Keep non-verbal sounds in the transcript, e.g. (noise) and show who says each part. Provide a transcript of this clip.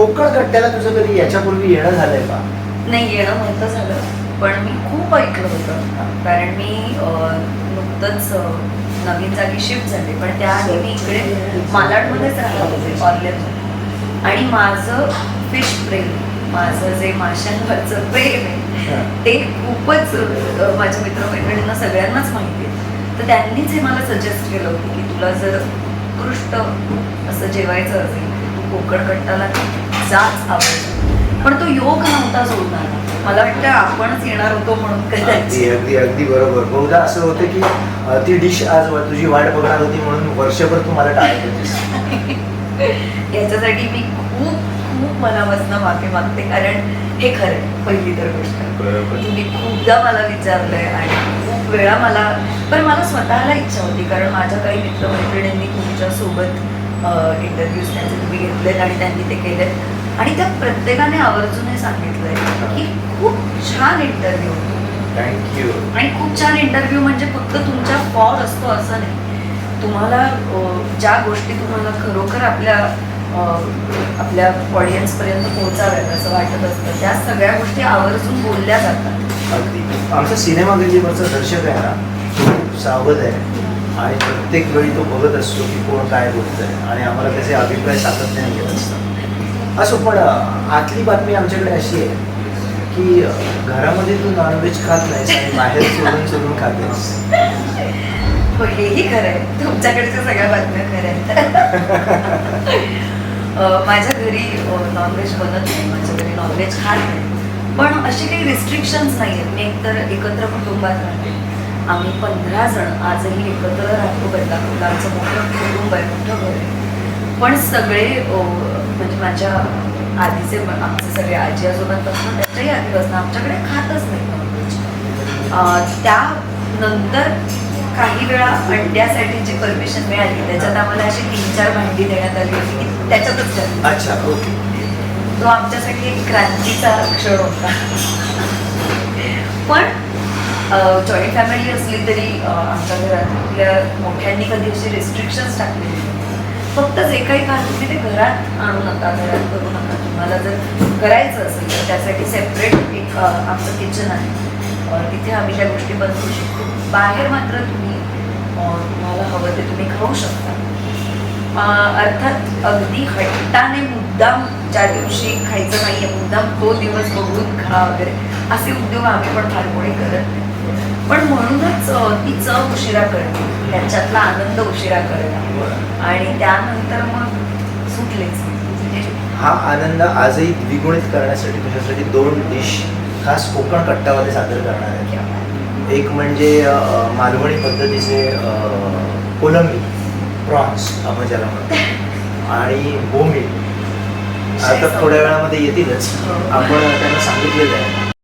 Speaker 1: कोकण कट्ट्याला तुझं कधी याच्यापूर्वी येणं झालंय का?
Speaker 2: नाही येणं नव्हतं झालं. पण मी खूप ऐकलं होतं. कारण मी नुकतंच नवीन जागी शिफ्ट झाले. पण त्याआधी मी इकडे मालाडमध्येच राहत होते ऑर्लेन आणि माझं फिश प्रेम माझं जे माशांवरचं प्रेम आहे ते खूपच माझ्या मित्रमैत्रिणींना सगळ्यांनाच माहिती आहे. तर त्यांनीच हे मला सजेस्ट केलं होतं की तुला जर उत्कृष्ट असं जेवायचं असेल तू कोकण कट्टाला जाच आवडतं पण तो योग नव्हता जोडणार. मला वाटतं आपणच येणार होतो म्हणून
Speaker 1: अगदी
Speaker 2: कदाचित.
Speaker 1: अगदी अगदी बरोबर. बहुधा असं होतं की अं, ती डिश आज तुझी वाट बघणार होती म्हणून वर्षभर तू मला टाळत होतीस. (laughs)
Speaker 2: याच्यासाठी मी खूप खूप मनापासून माफी मागते. कारण हे खरं आहे, पहिली तर गोष्ट.
Speaker 1: बरोबर.
Speaker 2: तुम्ही खूपदा मला विचारलंय आणि खूप वेळा मला पण मला स्वतःला इच्छा होती. कारण माझ्या काही मित्रमैत्रिणींनी तुमच्यासोबत इंटरव्ह्यूज त्यांचे तुम्ही घेतलेत आणि त्यांनी ते केलेत. आणि त्या प्रत्येकाने आवर्जून सांगितलंय की खूप छान इंटरव्ह्यू होतो
Speaker 1: थँक्यू
Speaker 2: आणि खूप छान इंटरव्ह्यू म्हणजे फक्त तुमच्या फॉर असतो असं नाही. तुम्हाला ज्या गोष्टी तुम्हाला खरोखर आपल्या आपल्या ऑडियन्सपर्यंत पोहोचाव्यात असं वाटत असतं त्या सगळ्या गोष्टी आवर्जून बोलल्या जातात.
Speaker 1: अगदी. आमचा सिनेमा गल्लीवरचा दर्शक आहे ना सावध आहे. आणि प्रत्येक वेळी तो बघत असतो की कोण काय बोलतंय. आणि आम्हाला त्याचे अभिप्राय सातत्याने घेत असतात. असो पण आतली बातमी आमच्याकडे अशी आहे की घरामध्ये तू नॉनव्हेज खात नाहीस आणि बाहेर सोडून सोडून खातेस
Speaker 2: हो हेही खरं आहे. तुमच्याकडच्या सगळ्या बातम्या खऱ्या आहेत. माझ्या घरी नॉनव्हेज बनत नाही. माझ्या घरी नॉनव्हेज खात नाही. पण असे काही रिस्ट्रिक्शन्स नाही आहेत मी एकतर एकत्र कुटुंबात राहते. आम्ही पंधरा जण. आजही एकत्र राहतो. बदलापूरला आमचं मोठं कुटुंब आहे मोठं घर आहे. पण सगळे म्हणजे माझ्या आधीचे आमचे सगळे आजी आजोबांपासून त्याच्याही आधीपासून आमच्याकडे खातच नाही नॉनव्हेज त्यानंतर काही वेळा अंड्यासाठी जी परमिशन मिळाली त्याच्यात आम्हाला अशी तीन चार भांडी देण्यात आली होती की त्याच्यातच.
Speaker 1: अच्छा ओके
Speaker 2: तो आमच्यासाठी एक क्रांतीचा क्षण होता पण जॉईंट फॅमिली असली तरी आमच्या घरातल्या मोठ्यांनी कधी असे रिस्ट्रिक्शन्स टाकले नाही. फक्त जे काही काम तुम्ही ते घरात आणू नका घरात करू नका. तुम्हाला जर करायचं असेल तर त्यासाठी सेपरेट एक आमचं किचन आहे. तिथे आम्ही त्या गोष्टी बनवू शकतो. बाहेर मात्र तुम्ही तुम्हाला हवं ते तुम्ही खाऊ शकता. अर्थात अगदी हट्टाने मुद्दाम ज्या दिवशी खायचं नाहीये मुद्दाम तो दिवस बघून खा वगैरे. असे उद्योग आम्ही पण फार कोणी करत नाही. पण म्हणूनच ती चव उशिरा करते त्याच्यातला आनंद उशिरा करणं आणि त्यानंतर मग सुटलेच म्हणजे
Speaker 1: हा आनंद आजही द्विगुणित करण्यासाठी तुझ्यासाठी दोन डिश खास कोकण कट्टामध्ये सादर करणार आहे. एक म्हणजे मालवणी पद्धतीचे कोलंबी प्रॉन्स आपण ज्याला म्हणतो. आणि बोंबील. आता थोड्या वेळामध्ये येतीलच.
Speaker 2: हो.
Speaker 1: आपण त्यांना सांगितलेलं आहे.